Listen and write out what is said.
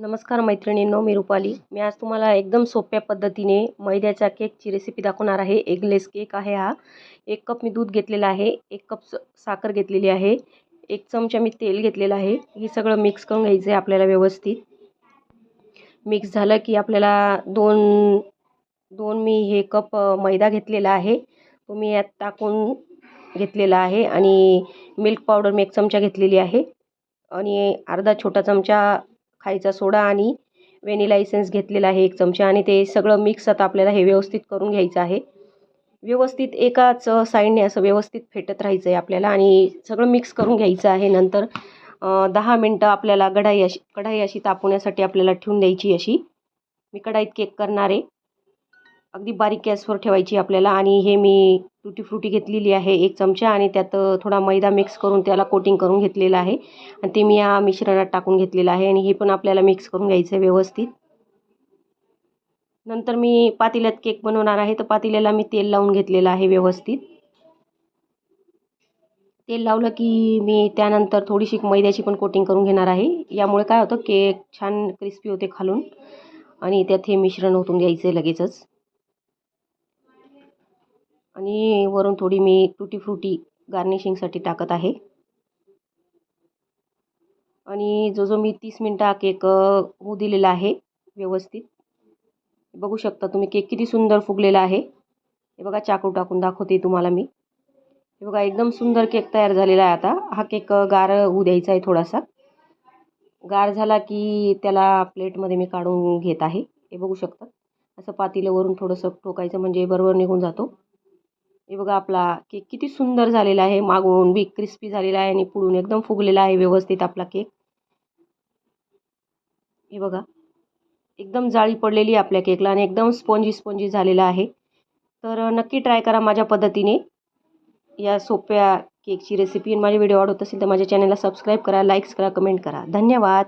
नमस्कार मैत्रिणींनो मी रुपाली. मी आज तुम्हाला एकदम सोप्या पद्धतीने मैद्याच्या केकची रेसिपी दाखवणार आहे. एगलेस केक आहे हा. एक कप मी दूध घेतलेलं आहे. एक कप स साखर घेतलेली आहे. एक चमचा मी तेल घेतलेलं आहे. हे सगळं मिक्स करून घ्यायचं आहे आपल्याला व्यवस्थित. मिक्स झालं की आपल्याला दोन दोन मी हे कप मैदा घेतलेला आहे. तो मी यात टाकून घेतलेला आहे. आणि मिल्क पावडर मी एक चमचा घेतलेली आहे. आणि अर्धा छोटा चमचा खायचा सोडा आणि व्हॅनिला इसेन्स घेतलेला आहे एक चमचा आणि ते सगळं मिक्स आता आपल्याला हे व्यवस्थित करून घ्यायचं आहे. व्यवस्थित एकाच साईडने असं व्यवस्थित फेटत राहायचं आहे आपल्याला आणि सगळं मिक्स करून घ्यायचं आहे. नंतर दहा मिनटं आपल्याला कढाई अशी कढाई अशी तापवण्यासाठी आपल्याला ठेवून द्यायची अशी. मी कढाईत केक करणार आहे. अगदी बारीक गॅसवर ठेवायची आपल्याला आणि हे मी तुटी फ्रुटी घेतलेली आहे एक चमचा आणि त्यात थोडा मैदा मिक्स करून त्याला कोटिंग करून घेतलेलं आहे. आणि ते मी या मिश्रणात टाकून घेतलेलं आहे आणि हे पण आपल्याला मिक्स करून घ्यायचं आहे व्यवस्थित. नंतर मी पातेल्यात केक बनवणार आहे तर पातेल्याला मी तेल लावून घेतलेलं आहे व्यवस्थित. तेल लावलं की मी त्यानंतर थोडीशी मैद्याची पण कोटिंग करून घेणार आहे. यामुळे काय होतं केक छान क्रिस्पी होते खालून आणि त्यात हे मिश्रण ओतून घ्यायचं आहे लगेचच. आणि वरून थोडी मी टुटी फ्रुटी गार्निशिंगसाठी टाकत आहे. आणि जो जो मी तीस मिनटा केक होऊ दिलेला आहे व्यवस्थित. बघू शकता तुम्ही केक किती सुंदर फुगलेला आहे. हे बघा चाकू टाकून दाखवते तुम्हाला मी. हे बघा एकदम सुंदर केक तयार झालेला आहे आता. हा केक गार होऊ द्यायचा आहे थोडासा. गार झाला की त्याला प्लेटमध्ये मी काढून घेत आहे. हे बघू शकता. असं पातीलं वरून थोडंसं ठोकायचं म्हणजे बरोबर निघून जातो. हे बघा आपला केक किती सुंदर झालेला आहे. मागून बी क्रिस्पी झालेला आहे आणि पुढून एकदम फुगलेला आहे व्यवस्थित आपला केक हे बघा एकदम जाळी पडलेली आहे आपल्या केकला आणि एकदम स्पॉन्जी स्पॉन्जी झालेला आहे. तर नक्की ट्राय करा माझ्या पद्धतीने या सोप्या केकची रेसिपी आणि माझे व्हिडिओ आवडत असेल तर माझ्या चॅनलला सबस्क्राईब करा लाईक्स करा कमेंट करा. धन्यवाद!